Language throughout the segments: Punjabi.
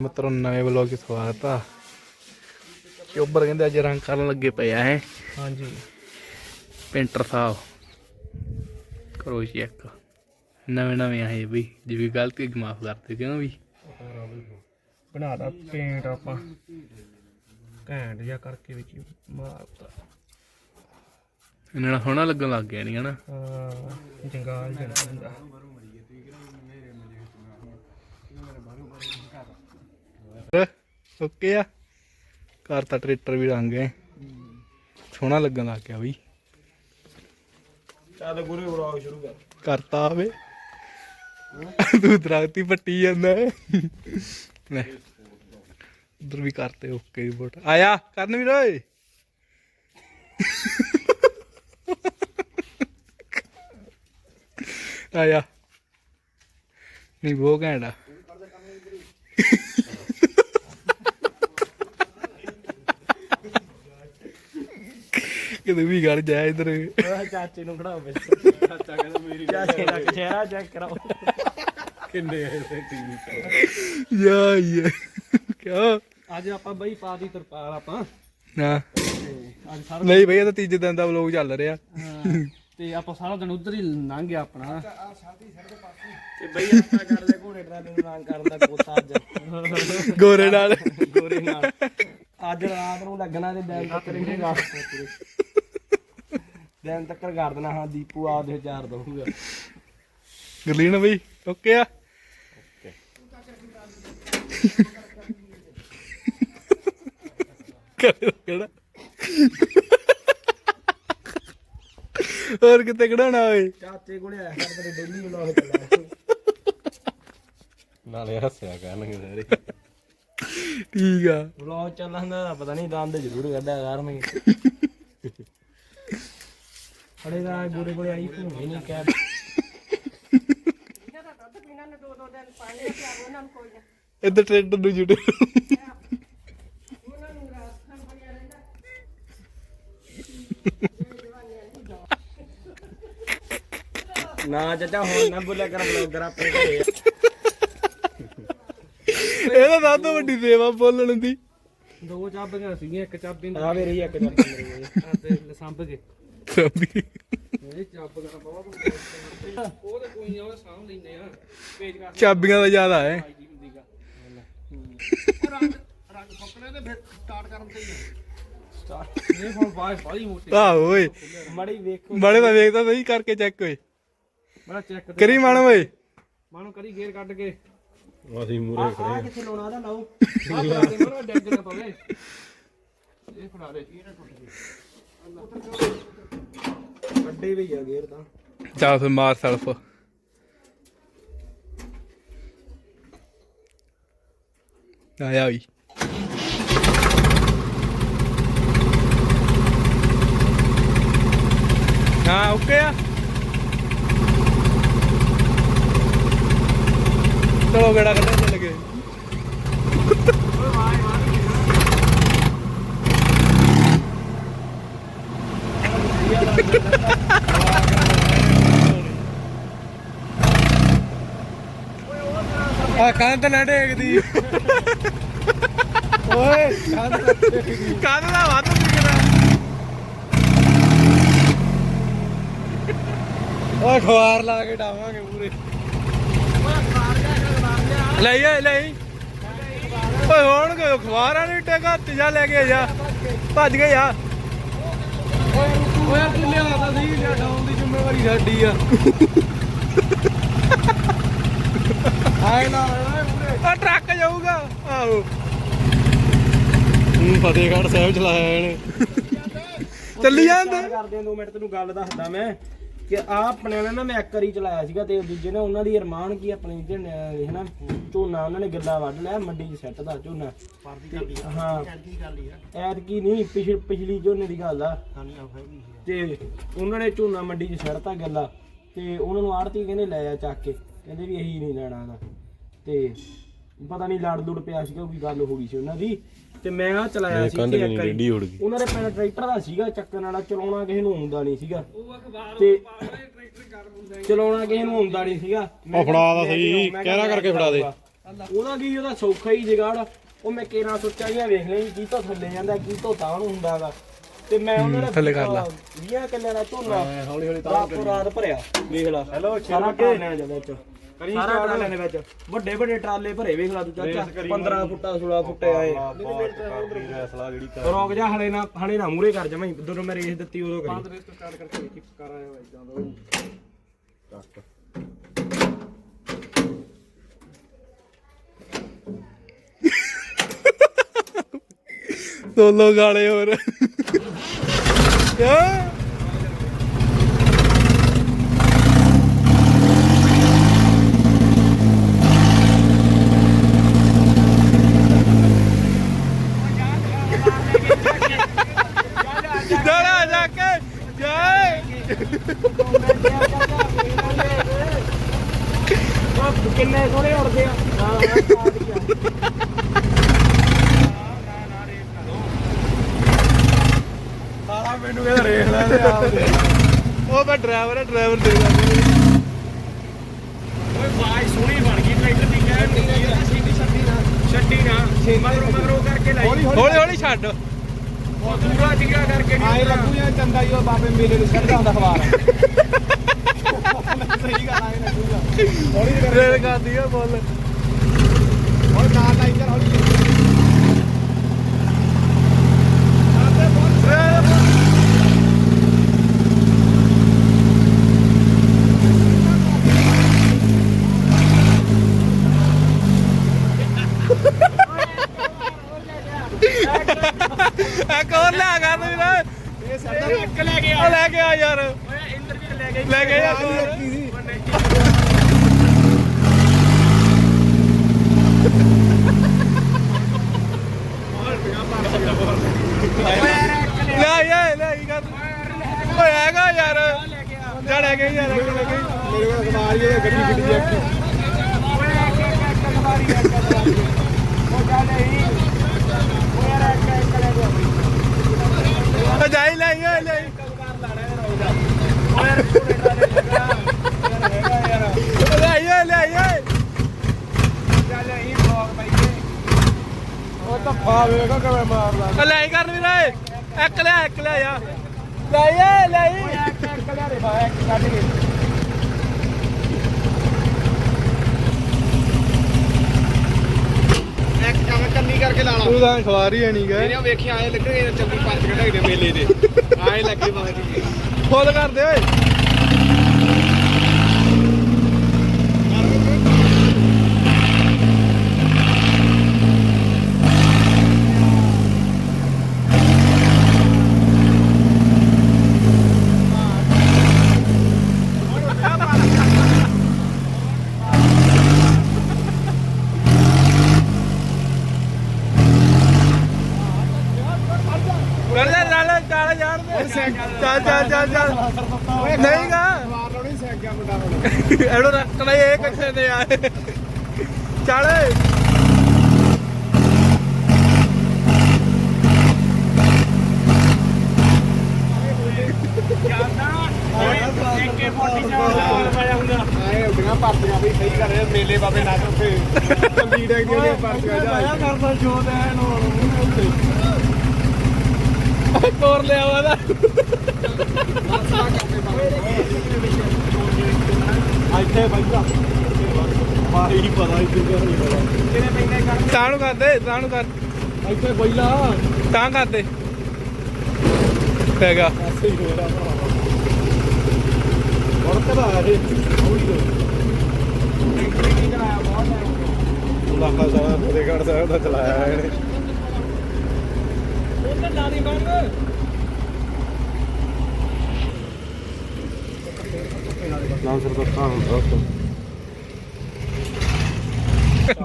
ਮਿੱਤਰੋ ਨਵੇਂ ਵਲੋਗ 'ਚ ਸਵਾਗਤ ਆ। ਚੋਬਰ ਕਹਿੰਦੇ ਅੱਜ ਰੰਗ ਕਰਨ ਲੱਗੇ ਪਏ ਆ ਹੈ ਹਾਂਜੀ। ਪੇਂਟਰ ਸਾਹਿਬ। ਕਰੋ ਚੈੱਕ ਨਵੇਂ ਨਵੇਂ ਆਏ ਵੀ ਜਿਵੇਂ ਗਲਤੀ ਮਾਫ ਕਰਦੇ ਕਿਉਂ ਵੀ? ਬਣਾਦਾ ਪੇਂਟ ਆਪਾਂ। ਘੈਂਟ ਜਿਹਾ ਕਰਕੇ ਵਿੱਚ ਮਾਰਤਾ ਇਹਨਾਂ ਨਾਲ ਸੋਹਣਾ ਲੱਗਣ ਲੱਗ ਗਿਆ ਨਹੀਂ ਹਨਾ? ਹਾਂ ਜੰਗਾਲ ਜਣਾ ਹੁੰਦਾ ਓਕੇ ਆ। ਕਰਤਾ ਟਰੈਕਟਰ ਵੀ ਰੰਗ ਹੈ ਸੋਹਣਾ ਲੱਗਣ ਲੱਗ ਗਿਆ ਬਈ। ਚੱਲ ਗੁਰੇ ਵਲੌਗ ਸ਼ੁਰੂ ਕਰ। ਕਰਤਾ ਆਵੇ। ਤੂੰ ਦਰਖਤੀ ਪੱਟੀ ਜਾਂਦਾ ਹੈ। ਲੈ। ਉਧਰ ਵੀ ਕਰਤੇ ਓਕੇ ਰਿਪੋਰਟ ਆਇਆ ਕਰਨ ਵੀ ਓਏ। ਆਇਆ। ਨਹੀਂ ਉਹ ਘੈਂਟਾ ਕਿਤੇ ਵੀ ਗੱਲ ਜਾ ਇਧਰ। ਚਾਚੇ ਨੂੰ ਖੜਾਓ ਵਿੱਚ। ਚਾਚਾ ਕਹਿੰਦਾ ਮੇਰੀ ਚਾਚੇ ਦਾ ਚਿਹਰਾ ਚੈੱਕ ਕਰਾਓ। ਕਿੰਨੇ ਟੀਵੀ ਯਾ ਯਾ। ਕਿਉਂ ਅੱਜ ਆਪਾਂ ਬਈ ਪਾਦੀ ਤਰਪਾਲ ਆਪਾਂ। ਨਾ। ਤੇ ਅੱਜ ਸਾਰਾ ਨਹੀਂ ਭਈ ਇਹ ਤਾਂ ਤੀਜੇ ਦਿਨ ਦਾ ਵਲੋਗ ਚੱਲ ਰਿਹਾ। ਹਾਂ, ਤੇ ਆਪਾਂ ਸਾਰਾ ਦਿਨ ਉਧਰ ਹੀ ਲੰਘ ਗਿਆ ਆਪਣਾ। ਤੇ ਬਈ ਆਪਾਂ ਕਰਦੇ ਘੋੜੇ ਟਰਾਲੇ ਨੂੰ ਰੰਗ ਕਰਨ ਦਾ ਕੋਤਾ ਅੱਜ। ਗੋਰੇ ਨਾਲ। ਗੋਰੇ ਨਾਲ। ਅੱਜ ਰਾਤ ਨੂੰ ਲੱਗਣਾ ਤੇ ਦਿਨ ਤੱਕ ਨਹੀਂ ਦਿਨ ਤੱਕ ਕਰ ਦੇਣਾ ਹਾਂ ਦੀਪੂ ਆਪਦੇ ਚਾਰ ਦਊਗਾ। ਗਰਲੀਨ ਬਈ ਓਕੇ ਆ? ਕਿਹੜਾ? ਹੋਰ ਕਿਤੇ ਕਢਾਉਣਾ ਓਏ? ਚਾਚੇ ਕੋਲੇ ਆਇਆ ਕਰ ਤੇਰੇ ਡੇਲੀ ਵਲੌਗ ਚੱਲਿਆ ਨਾਲੇ ਹੱਸਿਆ ਕਰਨਗੇ ਸਾਰੇ। ਠੀਕ ਆ। ਵਲੌਗ ਚੱਲਣ ਦਾ ਪਤਾ ਨਹੀਂ ਦੰਦ ਜ਼ਰੂਰ ਕੱਢਿਆ ਕਰਨਗੇ। ਅੜੇ ਦਾ ਗੋਰੇ ਕੋਲੇ ਆਈ ਫੋਨ ਹੀ ਨਹੀਂ ਕਹਿ ਇੱਧਰ ਟ੍ਰੈਂਡ ਨੂੰ ਜੁੜੇ ਨਾ ਚਾਚਾ ਹੁਣ ਨਾ ਬੋਲਿਆ ਕਰ ਵਲੌਗਰ ਆਪਣੇ ਘਰੇ। ਇਹਦਾ ਸਭ ਤੋਂ ਵੱਡੀ ਸੇਵਾ ਬੋਲਣ ਦੀ। ਦੋ ਚਾਬੀਆਂ ਸੀਗੀਆਂ ਇੱਕ ਚਾਬੀ ਆ ਰਹੀ ਇੱਕ ਚਾਬੀ। ਮੇਰੇ ਆ ਤੇ ਲਸੰਭ ਕੇ ਇਹ ਉਹ ਤੇ ਕੋਈ ਉਹ ਸਾਂਭ ਆ। ਪੇਜ ਕਰ ਚਾਬੀਆਂ ਦਾ ਜ਼ਿਆਦਾ ਹੈ ਦੀ ਹੁੰਦੀ ਗਾ ਰੰਗ ਰੰਗ ਫੱਕਣੇ ਤੇ ਫਿਰ ਸਟਾਰਟ ਕਰਨ ਤੇ ਹੀ ਸਟਾਰਟ ਇਹ ਹੁਣ ਬਾਅਦ ਬਾਲੀ ਮੋਟੀ। ਆ ਓਏ। ਮੜੀ ਵੇਖੋ। ਬੜੇ ਦਾ ਵੇਖਦਾ ਸਹੀ ਕਰਕੇ ਚੈੱਕ ਓਏ। ਬੜਾ ਚੈੱਕ ਕਰੀ ਮਾਣ ਓਏ। ਮਾਨੂੰ ਕਰੀ ਗੇਅਰ ਕੱਢ ਕੇ। ਅਸੀਂ ਮੂਰੇ ਖੜੇ ਆ। ਕਿੱਥੇ ਲਾਉਣਾ ਉਹਦਾ ਲਾਓ। ਆ ਫੜਾ ਦੇ ਮਾਨੂੰ ਡੈਗ ਨਾ ਪਵੇ। ਇਹ ਫੜਾ ਦੇ ਕੱਢੇ ਵੀ ਆ ਗੇਅਰ ਤਾਂ। ਚੱਲ ਫਿਰ ਮਾਰ ਸਲਫ ਆਇਆ ਵੀ ਹਾਂ, ਓਕੇ ਆ। ਚਲੋ, ਗੇੜਾ ਕੱਢਣ ਚੱਲ ਗਏ। ਆ ਕੰਧ ਨਾ ਡੇਗਦੀ ਓਏ ਕੰਧ ਦਾ ਵੱਧ ਦਿਖਦਾ ਓਏ ਖਵਾਰ ਲਾ ਕੇ ਡਾਵਾਂਗੇ ਪੂਰੇ। ਲਈ ਆ ਲਈ। ਓਏ ਹੁਣ ਕੋ ਖਵਾਰ ਵਾਲੀ ਟੇਕਾ ਹੱਥ ਜਾ ਲੈ ਕੇ ਜਾ। ਭੱਜ ਗਏ ਆ। ਓਏ ਤੂੰ ਲਿਆਦਾ ਸੀ ਡਾਉਣ ਦੀ ਜ਼ਿੰਮੇਵਾਰੀ ਸਾਡੀ ਆ। ਆਏ ਨਾ ਆ ਟਰੱਕ ਜਾਊਗਾ। ਆਹੋ। ਹੂੰ ਫਤਿਹਗੜ੍ਹ ਸਾਹਿਬ ਚਲਾਇਆ ਇਹਨੇ। ਚੱਲੀ ਜਾਂਦੇ। ਕਰਦੇ ਆ 2 ਮਿੰਟ ਤੈਨੂੰ ਗੱਲ ਦੱਸਦਾ ਮੈਂ ਕਿ ਆ ਆਪਣੇ ਨੇ ਨਾ ਮੈਂ ਇੱਕ ਵਾਰੀ ਚਲਾਇਆ ਸੀਗਾ ਤੇ ਦੂਜੇ ਨੇ ਉਹਨਾਂ ਦੀ ਅਰਮਾਨ ਕੀ ਆਪਣੀ ਤੇ ਹਨਾ ਝੋਨਾ ਉਹਨਾਂ ਨੇ ਗੱਲਾ ਵੱਢ ਲਿਆ ਮੰਡੀ 'ਚ ਸੈੱਟ ਦਾ ਝੋਨਾ। ਹਾਂ ਐਤ ਕੀ ਨਹੀਂ ਪਿਛਲੀ ਪਿਛਲੀ ਝੋਨੇ ਦੀ ਗੱਲ ਆ। ਤੇ ਉਹਨਾਂ ਨੇ ਝੋਨਾ ਮੰਡੀ 'ਚ ਸੈੱਟਤਾ ਗੱਲਾ ਤੇ ਉਹਨਾਂ ਨੂੰ ਆੜਤੀ ਕਹਿੰਦੇ ਲੈ ਆ ਚੱਕ ਕੇ। ਕਹਿੰਦੇ ਵੀ ਇਹੀ ਨਹੀਂ ਲੈਣਾ ਦਾ ਤੇ ਪਤਾ ਨਹੀਂ ਲੜ ਲੁੜ ਪਿਆ ਸੀਗਾ ਕੋਈ ਗੱਲ ਹੋ ਗਈ ਸੀ ਉਹਨਾਂ ਦੀ। ਤੇ ਮੈਂ ਆ ਚਲਾਇਆ ਸੀ ਕੰਧ ਕਿ ਇੱਕ ਵਾਰੀ। ਰੇਡੀ ਉੜ ਗਈ। ਉਹਨਾਂ ਦੇ ਪਿੰਡ ਟਰੈਕਟਰ ਦਾ ਸੀਗਾ ਚੱਕਣ ਵਾਲਾ ਚਲਾਉਣਾ ਕਿਸੇ ਨੂੰ ਆਉਂਦਾ ਨਹੀਂ ਸੀਗਾ। ਤੇ ਚਲਾਉਣਾ ਕਿਸੇ ਨੂੰ ਆਉਂਦਾ ਨਹੀਂ ਸੀਗਾ। ਉਹ ਫੜਾ ਦਾ ਸਹੀ, ਕਹਿਣਾ ਕਰਕੇ ਫੜਾ ਦੇ। ਉਹਦਾ ਕੀ ਉਹਦਾ ਸੌਖਾ ਹੀ ਜਗਾੜ। ਉਹ ਮੈਂ ਕੇਰਾ ਸੋਚਿਆ ਗਿਆ ਵੇਖ ਲਈ ਕੀ ਤੋਂ ਥੱਲੇ ਜਾਂਦਾ ਕੀ ਤੋਂ ਤਾਂ ਨੂੰ ਹੁੰਦਾਗਾ ਤੇ ਮੈਂ ਉਹਨਾਂ ਦਾ ਥੱਲੇ ਕਰ ਲਾ। 20 ਕਿੱਲਿਆਂ ਦਾ ਝੋਨਾ ਹੌਲੀ ਹੌਲੀ ਰਾਤ ਰਾਤ ਭਰਿਆ। ਵੇਖ ਲਾ। ਹੈਲੋ ਸਾਰਾ ਟਰਾਲਿਆਂ ਦੇ ਵਿੱਚ ਸਾਰਾ ਟਰਾਲਿਆਂ ਦੇ ਵਿੱਚ। ਵੱਡੇ ਵੱਡੇ ਟਰਾਲੇ ਭਰੇ ਵੇਖ ਲਾ ਤੂੰ ਚਾਚਾ। 15 ਫੁੱਟਾ 16 ਫੁੱਟੇ ਆਏ। ਫੈਸਲਾ ਜਿਹੜੀ ਕਰ ਰੋਕ ਜਾ ਹਲੇ ਨਾ ਹਲੇ ਨਾ ਮੂਰੇ ਕਰ ਜਮਾਈ ਜਦੋਂ ਮੈਂ ਰੇਸ ਦਿੱਤੀ ਉਦੋਂ ਕਰੀ। ਰੇਸ ਸਟਾਰਟ ਕਰਕੇ ਕਿਕ ਕਰ ਆਇਆ ਇਦਾਂ ਦਾ ਸੋਲੋ ਗਾਲੇ ਹੋਰ। ਕਿਆ ਜਾਣਾ ਜਾ ਕੇ ਜਾਏ ਉਹ ਕਿੰਨੇ ਸੋਹਣੇ ਉੜਦੇ ਆ। ਸਾਰਾ ਮੈਨੂੰ ਕਹਿੰਦਾ ਰੇਖ ਲੈ ਤੇ ਆਪ ਦੇ। ਉਹ ਮੈਂ ਡਰਾਈਵਰ ਹੈ ਡਰਾਈਵਰ ਦੇ ਦਾਂ ਓਏ ਬਾਈ ਸੋਹਣੀ ਬਣ ਗਈ ਟਰੈਕਟਰ ਦੀ ਕਹਿ ਛੱਡੀ ਛੱਡੀ ਨਾ। ਛੱਡੀ ਨਾ। ਮਗਰੋਂ ਮਗਰੋਂ ਕਰਕੇ ਲਾਈ। ਹੌਲੀ ਹੌਲੀ ਛੱਡ। ਉਹ ਦੂਰਾ ਜਿਗਰਾ ਕਰਕੇ ਆਏ ਲੱਗੂ ਜਾਂ ਚੰਗਾ ਹੀ ਉਹ ਬਾਬੇ ਮੇਲੇ ਨੂੰ ਛੱਡਦਾ ਹੁੰਦਾ ਅਖਬਾਰ ਸਹੀ ਗੱਲ ਆਏ ਲੱਗੂਗਾ ਹੌਲੀ ਜਿਹੀ ਕਰ ਰੇਲ ਕਰਦੀ ਆ ਬੋਲ ਹੁਣ ਨਾਲ ਲਾਈ ਚੱਲ ਹੌਲੀ। ਇੱਕ ਹੋਰ ਲਿਆ ਕਰ ਤੂੰ ਵੀਰ ਇਹ ਸਾਡਾ ਇੱਕ ਲੈ ਕੇ ਉਹ ਲੈ ਕੇ ਆ ਯਾਰ ਲੈ ਕੇ ਆ ਇੱਕ। ਲੈ ਯਾ ਲੈ ਕੀ ਕਰ ਓਏ ਹੈਗਾ ਯਾਰ। ਜਾ ਲੈ ਕੇ ਯਾਰ ਲੈ ਕੇ ਮੇਰੇ ਕੋਲ ਅਖਬਾਰ ਹੀ ਹੈ ਗੱਡੀ ਗੱਡੀ ਦੀ ਉਹ ਜਾਈ ਲੈ ਯਾ ਲੈ ਲੈ ਯਾ ਲੈ ਉਹ ਤਾਂ ਫਾ ਵੇਖੋ ਕਿਵੇਂ ਮਾਰਦਾ ਉਹ ਲੈ ਕਰ ਵੀਰੇ ਇੱਕ ਲੈ ਇੱਕ ਲੈ ਆ ਲੈ ਯਾ ਲੈ ਇੱਕ ਕੰਮ ਕੰਨੀ ਕਰਕੇ ਲਾ ਲਾ ਤੂੰ ਤਾਂ ਖਵਾਰ ਹੀ ਨਹੀਂ ਗਏ ਇਹਨੇ ਵੇਖਿਆ ਆਏ ਲੱਗੇ ਚੰਗੀ ਪੰਜ ਕਢਾਈ ਦੇ ਮੇਲੇ ਦੇ। ਆਏ ਲੱਗੇ ਬਾਹਰ। ਫੁੱਲ ਕਰਦੇ ਓਏ ਚੱਲ ਜਾ ਚੱਲ ਚੱਲ ਜਾਣ ਦੇ ਚੱਲ ਚੱਲ ਚੱਲ ਚੱਲ। ਨਹੀਂ ਗਾ ਮਾਰ ਲਾਉਣੀ ਸੈਕ ਗਿਆ ਮੁੰਡਾ ਹੁਣ ਰੱਖਣਾ ਇਹ ਤੇ ਚੱਲ ਭਰਤੀਆਂ ਵੀ ਸਹੀ ਕਰ ਰਹੇ ਮੇਲੇ ਬਾਬੇ ਨਾਚ ਉੱਥੇ ਚੰਗੀ ਡੈਗ ਦੀਆਂ ਭਰਤੀਆਂ ਜਾ ਕਰਦਾ ਜੋਤ ਹੈ ਨੂੰ ਕੋਰ ਲਿਆ ਵਾ ਇੱਥੇ ਬੈਠਾ ਮਾਰੀ ਹੀ ਪਤਾ ਇੱਥੇ ਨਹੀਂ ਪਤਾ ਕਿਨੇ ਪੈਂਦੇ ਕਰ ਤਾਂ ਨੂੰ ਕਰ ਦੇ ਤਾਂ ਨੂੰ ਕਰ। ਇੱਥੇ ਬੈਲਾ ਤਾਂ ਕਰ ਦੇ ਪੈਗਾ ਐਸੇ ਹੀ ਹੋ ਰਿਹਾ ਹੋਰ ਕਦਾ ਆ। ਰਹੇ ਹੌਲੀ ਹੋ ਲਾਹਾ ਸਾਰਾ ਫਤਿਹਗੜ੍ਹ ਸਾਹਿਬ ਦਾ ਚਲਾਇਆ ਇਹਨੇ। ਉਹ ਤਾਂ ਲਾਦੀ ਬੰਗ ਨਾਮ ਸਰ ਦਾ ਹੁੰਦਾ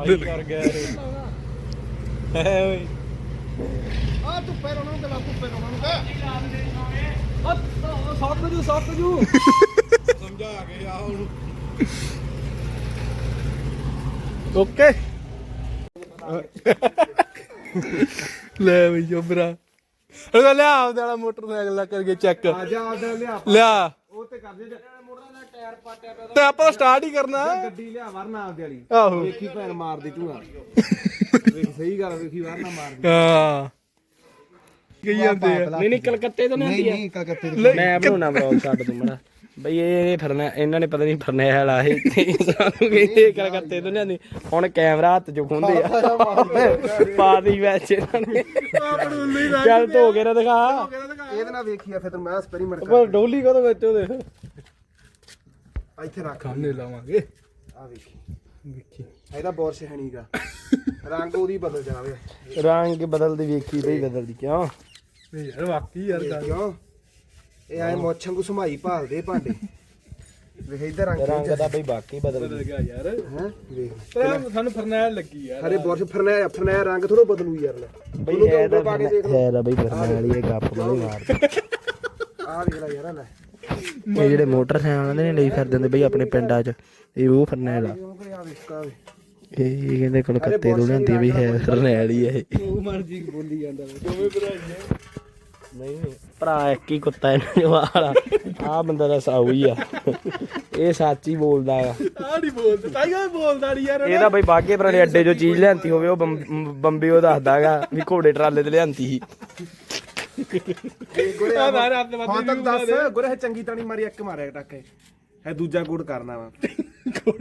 ਆਈ ਕਰ ਗਿਆ ਰੇ। ਹੈ ਓਏ। ਆ ਤੂੰ ਪੈਰ ਉਹਨਾਂ ਨੂੰ ਤੇ ਤੂੰ ਪੈਰ ਉਹਨਾਂ ਨੂੰ ਕਹ ਸੱਤ ਜੂ ਸੱਤ ਜੂ। ਸਮਝਾ ਕੇ ਆ ਉਹਨੂੰ ਓਕੇ। ਲੈ ਬਈ ਜੋਬਰਾ। ਉਹ ਲਿਆ ਆਪਦੇ ਵਾਲਾ ਮੋਟਰਸਾਈਕਲ ਲਾ ਕਰਕੇ ਚੈੱਕ ਆ ਜਾ ਆ ਲਿਆ। ਲਿਆ। ਉਹ ਤੇ ਕਰ ਦੇ। ਤੇ ਆਪਾਂ ਸਟਾਰਟ ਹੀ ਕਰਨਾ। ਗੱਡੀ ਲਿਆ ਵਰਨਾ ਆਪਦੇ ਵਾਲੀ। ਆਹੋ। ਵੇਖੀ ਭੈਣ ਮਾਰਦੀ ਤੂੰ ਆ ਵੇਖ ਸਹੀ ਗੱਲ ਵੇਖੀ ਵਰਨਾ ਮਾਰਦੀ। ਹਾਂ। ਕੀ ਜਾਂਦੇ ਆ। ਨਹੀਂ ਨਹੀਂ ਕਲਕੱਤੇ ਤੋਂ ਨਹੀਂ ਨਹੀਂ ਕਲਕੱਤੇ ਮੈਂ ਬਣਾਉਣਾ ਵਲੌਗ ਛੱਡ ਦੂੰ ਮੜਾ। ਬਈ ਇਹ ਇਹ ਫਿਰਨਾ ਇਹਨਾਂ ਨੇ ਪਤਾ ਨਹੀਂ ਫਿਰਨੇ ਵਾਲਾ ਇਹ ਤੇ ਸਾਨੂੰ ਕਹਿੰਦੇ ਕਲਕੱਤੇ ਤੋਂ ਲਿਆਂਦੀ। ਹੁਣ ਕੈਮਰਾ ਹੱਥ ਚ ਖੁੰਦੇ ਆ। ਪਾ ਦੀ ਵਿੱਚ ਇਹਨਾਂ ਨੇ। ਚੱਲ ਧੋ ਕੇ ਨਾ ਦਿਖਾ। ਇਹਦੇ ਨਾਲ ਵੇਖੀ ਆ ਫਿਰ ਮੈਂ ਐਕਸਪੈਰੀਮੈਂਟ ਪਰ ਡੋਲੀ ਕਦੋਂ ਵਿੱਚ ਉਹਦੇ? ਕਰ ਇੱਥੇ ਰੱਖ ਖਾਣੇ ਲਾਵਾਂਗੇ। ਆ ਵੇਖੀ। ਵੇਖੀ। ਇਹਦਾ ਬੋਰਸ਼ ਹੈ ਨਹੀਂਗਾ ਰੰਗ ਉਹਦੀ ਬਦਲ ਜਾਵੇ। ਰੰਗ ਬਦਲਦੀ ਵੇਖੀ ਬਈ ਬਦਲਦੀ ਕਿਉਂ? ਨਹੀਂ ਯਾਰ ਵਾਕਈ ਯਾਰ ਗੱਲ। ਕਿਉਂ? ਇਹ ਆਏ ਮੋਛਾਂ ਕੋ ਸਮਾਈ ਭਾਲਦੇ ਭਾਂਡੇ। ਵੇਖ ਇੱਧਰ ਰੰਗ ਰੰਗ ਦਾ ਬਈ ਬਾਕੀ ਬਦਲ ਗਿਆ ਯਾਰ। ਹੈ? ਵੇਖ। ਪਰ ਸਾਨੂੰ ਫਰਨੈਲ ਲੱਗੀ ਯਾਰ। ਹਰੇ ਬੋਰਸ਼ ਫਰਨਾ ਫਰਨਾ ਰੰਗ ਥੋੜਾ ਬਦਲੂ ਯਾਰ। ਲੈ। ਬਈ ਹੈ ਤਾਂ ਤਾਂ ਪਾ ਕੇ ਦੇਖ ਹੈ ਤਾਂ ਬਈ ਫਿਰਨੇ ਵਾਲੀ ਇਹ ਗੱਪ ਬੜੀ ਮਾਰਦੀ ਆ ਵੇਖ ਲੈ ਯਾਰ ਲੈ। ਇਹ ਜਿਹੜੇ ਮੋਟਰਸਾਈਕਲ ਆਉਂਦੇ ਨੇ ਲਈ ਫਿਰਦੇ ਹੁੰਦੇ ਬਈ ਆਪਣੇ ਪਿੰਡਾਂ 'ਚ। ਇਹ ਉਹ ਫਰਨੈਲ ਆ ਇਹ ਇਹ ਕਹਿੰਦੇ ਕਲਕੱਤੇ ਤੋਂ ਲਿਆਂਦੀ ਵੀ ਹੈ ਫਰਨੈਲ ਹੀ ਇਹ। ਉਹ ਮਰਜ਼ੀ ਬੋਲੀ ਜਾਂਦਾ ਦੋਵੇਂ ਭਰਾ ਨਹੀਂ ਭਰਾ ਇੱਕ ਹੀ ਕੁੱਤਾ ਇਹਨਾਂ ਵਾਲਾ। ਆ ਬੰਦਾ ਦਾ ਸਾਊ ਹੀ ਆ। ਇਹ ਸੱਚ ਹੀ ਬੋਲਦਾ ਆ। ਆ ਨਹੀਂ ਬੋਲਦਾ ਤਾਈਓ ਬੋਲਦਾ ਨਹੀਂ ਯਾਰ ਇਹ ਤਾਂ ਬਈ ਬਾਗੇ ਪੁਰਾਣੇ ਅੱਡੇ 'ਚੋਂ ਚੀਜ਼ ਲਿਆਂਤੀ ਹੋਵੇ ਉਹ ਬੰਬ- ਬੰਬੇ ਉਹ ਦੱਸਦਾਗਾ ਵੀ ਘੋੜੇ ਟਰਾਲੇ ਤੇ ਲਿਆਂਤੀ ਸੀ। ਗੁਰੇ ਆ ਮਾਰ ਆਪਣੇ ਹਾਂ ਮੱਥੇ ਤੱਕ ਦੱਸ ਗੁਰੇ ਇਹ ਚੰਗੀ ਤਾਣੀ ਮਾਰੀ ਇੱਕ ਮਾਰਿਆ ਟੱਕੇ ਹੈ ਦੂਜਾ ਗੁੜ ਕਰਨਾ ਵਾ।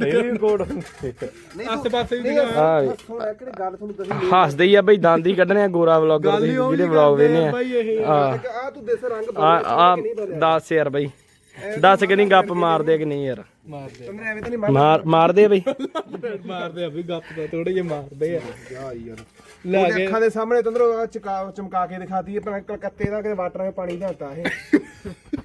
ਇਹ ਵੀ ਕੋੜ ਨਹੀਂ ਆਸੇ ਪਾਸੇ ਵੀ ਹਾਂ। ਵੀ। ਸੁਣ ਕਿਹੜੀ ਗੱਲ ਤੁਹਾਨੂੰ ਦੱਸੀ। ਹੱਸਦੇ ਹੀ ਆ ਬਈ ਦੰਦ ਹੀ ਕੱਢਣੇ ਆ ਗੋਰਾ ਵਲੌਗਰ ਦੇ ਜਿਹੜੇ ਵਲੌਗ ਵੇਨੇ ਆ ਬਾਈ ਇਹ। ਆ ਆ ਤੂੰ ਦੇਸ ਰੰਗ ਆ ਆ ਦੱਸ ਯਾਰ ਬਈ। ਦੱਸ ਕਿ ਨਹੀਂ ਗੱਪ ਮਾਰਦੇ ਕਿ ਨਹੀਂ? ਯਾਰ? ਮਾਰਦੇ ਤੰਦਰ ਐਵੇਂ ਤਾਂ ਨਹੀਂ ਮਾਰ ਮਾਰ ਮਾਰਦੇ ਆ ਬਈ। ਮਾਰਦੇ ਆ ਵੀ ਗੱਪ ਦਾ ਥੋੜੇ ਜਿਹਾ ਮਾਰਦੇ ਆ। ਯਾਰ ਯਾਰ। ਲੈ ਉਹਦੇ ਅੱਖਾਂ ਦੇ ਸਾਹਮਣੇ ਤੰਦਰ ਚਕਾ ਚਮਕਾ ਕੇ ਦਿਖਾਤੀ ਹੈ ਪਰ ਕਲਕੱਤੇ ਦਾ ਕਿ ਵਾਟਰ ਵਿੱਚ ਪਾਣੀ ਲਿਆਤਾ ਇਹ।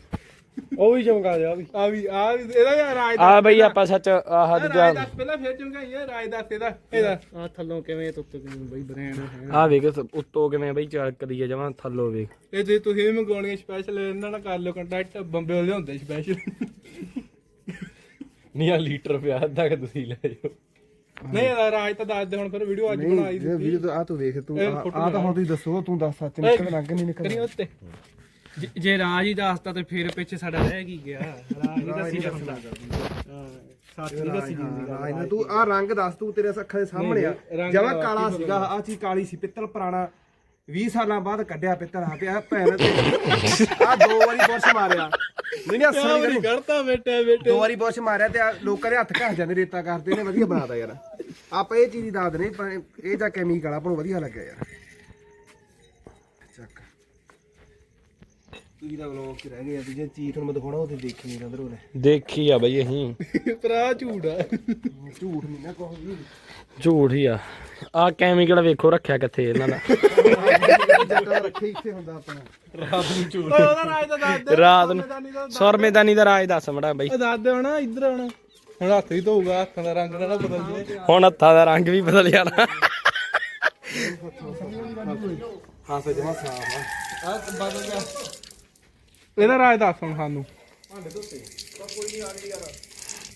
ਉਹ ਵੀ ਚਮਕਾ ਜਾ ਵੀ। ਆ ਵੀ ਆ ਵੀ ਇਹਦਾ ਯਾਰ ਰਾਜ ਆ ਬਈ ਆਪਾਂ ਸੱਚ ਆਹ ਦੂਜਾ ਰਾਜ ਦੱਸ ਪਹਿਲਾਂ ਫੇਰ ਚੁੰਗਾਈ ਆ ਰਾਜ ਦੱਸ ਇਹਦਾ ਇਹਦਾ। ਆ ਥੱਲੋਂ ਕਿਵੇਂ ਤੁੱਤ ਬਈ ਬ੍ਰਾਂਡ ਆ ਵੇਖ ਉੱਤੋਂ ਕਿਵੇਂ ਬਈ ਚੜਕਦੀ ਆ ਜਮਾਂ ਥੱਲੋਂ ਵੇਖ। ਇਹ ਜੇ ਤੁਸੀਂ ਵੀ ਮੰਗਾਉਣੀ ਸਪੈਸ਼ਲ ਇਹਨਾਂ ਨਾਲ ਕਰ ਲਿਓ ਕੰਟੈਕਟ ਬੰਬੇ ਵਾਲੇ ਹੁੰਦੇ ਸਪੈਸ਼ਲ ਨਹੀਂ ਆ ਲੀਟਰ ਪਿਆ ਅੱਧਾ ਕਿ ਤੁਸੀਂ ਲੈ ਜਾਓ। ਨਹੀਂ ਇਹਦਾ ਰਾਜ ਤਾਂ ਦੱਸ ਦੇ ਹੁਣ ਫਿਰ ਵੀਡੀਓ ਅੱਜ ਬਣਾਈ ਇਹ ਵੀਡੀਓ ਤਾਂ ਆ ਤੂੰ ਵੇਖ ਤੂੰ ਆ ਤਾਂ ਹੁਣ ਤੁਸੀਂ ਦੱਸੋ ਤੂੰ ਦੱਸ ਸੱਚ ਨਿਕਲ ਰੰਗ ਨਹੀਂ ਨਿਕਲ ਕਰੀ ਉੱਤੇ। ਜੇ ਰਾਜ ਹੀ ਦੱਸਤਾ ਤੇ ਫਿਰ ਪਿੱਛੇ ਸਾਡਾ ਰਹਿ ਕੀ ਗਿਆ? ਰਾਜ ਨਹੀਂ ਦੱਸੀ ਜਾਂਦਾ। ਸੱਚ ਨਹੀਂ ਦੱਸੀ ਜਾਂਦੀ ਹਾਂ ਇਹਨਾਂ ਤੂੰ ਆ ਰੰਗ ਦੱਸ ਤੂੰ ਤੇਰੇ ਅੱਖਾਂ ਦੇ ਸਾਹਮਣੇ ਆ। ਜਮਾ ਕਾਲਾ ਸੀਗਾ ਆ ਚੀਜ਼ ਕਾਲੀ ਸੀ ਪਿੱਤਲ ਪੁਰਾਣਾ। 20 ਸਾਲਾਂ ਬਾਅਦ ਕੱਢਿਆ ਪਿੱਤਲ ਆ ਪਿਆ ਭੈਣ ਤੇ। ਆ ਦੋ ਵਾਰੀ ਬੁਰਸ਼ ਮਾਰਿਆ। ਨਹੀਂ ਨਹੀਂ ਅਸਲੀ ਮੇਰੀ ਕਰਤਾ ਬੇਟੇ ਬੇਟੇ? ਦੋ ਵਾਰੀ ਬੁਰਸ਼ ਮਾਰਿਆ ਤੇ ਆ ਲੋਕਾਂ ਦੇ ਹੱਥ ਘਸ ਜਾਂਦੇ ਰੇਤਾ ਕਰਦੇ ਨੇ ਵਧੀਆ ਬਣਾਤਾ ਯਾਰ। ਆਪਾਂ ਇਹ ਚੀਜ਼ ਦੀ ਦੱਸ ਦਨੇ ਪਰ ਇਹ ਜਾਂ ਕੈਮੀਕਲ ਆਪਾਂ ਨੂੰ ਵਧੀਆ ਲੱਗਿਆ ਯਾਰ ਚੱਕ ਤੁਸੀਂ ਦਾ ਵਲੋਗ ਚ ਰਹਿ ਗਏ ਆ, ਜੇ ਚੀਜ਼ ਤੁਹਾਨੂੰ ਮੈਂ ਦਿਖਾਉਣਾ ਉਹ ਤੇ ਦੇਖੀ ਨਹੀਂ ਅੰਦਰ ਉਹਨੇ। ਦੇਖੀ ਆ ਬਈ ਅਸੀਂ। ਭਰਾ ਝੂਠ ਆ। ਝੂਠ ਨਹੀਂ ਨਾ ਕੋਈ ਵੀ ਝੂਠ ਹੀ ਆ। ਆ ਕੈਮੀਕਲ ਵੇਖੋ ਰੱਖਿਆ ਕਿੱਥੇ ਇਹਨਾਂ ਦਾ। ਜੱਟਾਂ ਰੱਖੇ ਇੱਥੇ ਹੁੰਦਾ ਆਪਣਾ। ਰਾਤ ਨੂੰ ਝੂਠ। ਓਏ ਉਹਦਾ ਰਾਜ ਦੱਸ ਦੇ ਰਾਤ ਨੂੰ ਸੁਰਮੇਦਾਨੀ ਦਾ ਰਾਜ ਦੱਸ ਮੜਾ ਬਈ। ਉਹ ਦੱਸ ਦੇ ਹੁਣ ਇੱਧਰ ਹੁਣ ਹੁਣ ਹੱਥ ਹੀ ਧੋਊਗਾ ਹੱਥਾਂ ਦਾ ਰੰਗ ਨਾ ਬਦਲ ਜੇ ਹੁਣ ਹੱਥਾਂ ਦਾ ਰੰਗ ਵੀ ਬਦਲ ਜਾਣਾ। ਹਾਂ ਸੇ ਜਮਾ ਸਾਫ਼ ਆ। ਆ ਬਦਲ ਗਿਆ। ਇਹਦਾ ਰਾਜ ਦੱਸ ਹੁਣ ਸਾਨੂੰ।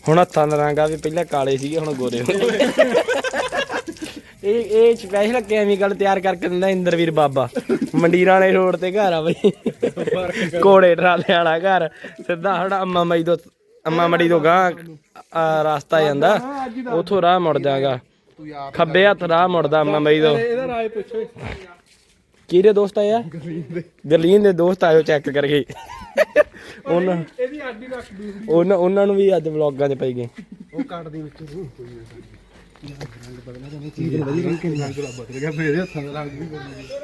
ਹੁਣ ਹੱਥਾਂ ਦਾ ਰੰਗ ਆ ਵੀ ਪਹਿਲਾਂ ਕਾਲੇ ਸੀਗੇ ਹੁਣ ਗੋਰੇ ਹੋ ਗਏ। ਇਹ ਇਹ ਸਪੈਸ਼ਲ ਕੈਮੀਕਲ ਤਿਆਰ ਕਰਕੇ ਦਿੰਦਾ ਇੰਦਰਵੀਰ ਬਾਬਾ। ਮੰਡੀਰਾਂ ਵਾਲੇ ਰੋਡ ਤੇ ਘਰ ਆ ਬਈ। ਕੋੜੇ ਟਰਾਲੇ ਵਾਲਾ ਘਰ। ਸਿੱਧਾ ਹੜਾ ਅੰਮਾ ਮਈ ਤੋਂ ਅੰਮਾ ਮੜੀ ਤੋਂ ਗਾਂ ਰਸਤਾ ਜਾਂਦਾ। ਉਥੋਂ ਰਾਹ ਮੁੜ ਜਾਗਾ ਖੱਬੇ ਹੱਥ ਰਾਹ ਮੁੜਦਾ ਅੰਮਾ ਮਈ ਤੋਂ। ਇਹਦਾ ਰਾਜ ਪੁੱਛੋ। ਕਿਹਦੇ ਦੋਸਤ ਆਇਆ ਗਰਲੀਨ ਦੇ ਦੋਸਤ ਆਇਓ ਚੈੱਕ ਕਰਕੇ। ਉਹਨਾਂ ਇਹਦੀ ਆਡੀ ਰੱਖ ਦੂਸਰੀ ਉਹਨਾਂ ਉਹਨਾਂ ਨੂੰ ਵੀ ਅੱਜ ਵਲੌਗਾਂ 'ਚ ਪਈ ਗਏ। ਉਹ ਕੱਟ ਦੀ ਵਿੱਚ ਨੂੰ ਕੋਈ ਚੀਜ਼ ਵਧੀਆ ਰੰਗ ਕੇ ਰੰਗ ਬਦਲ ਗਿਆ ਫੇਰ ਹੱਥਾਂ ਦਾ ਰੰਗ ਵੀ ਬਦਲ ਗਿਆ।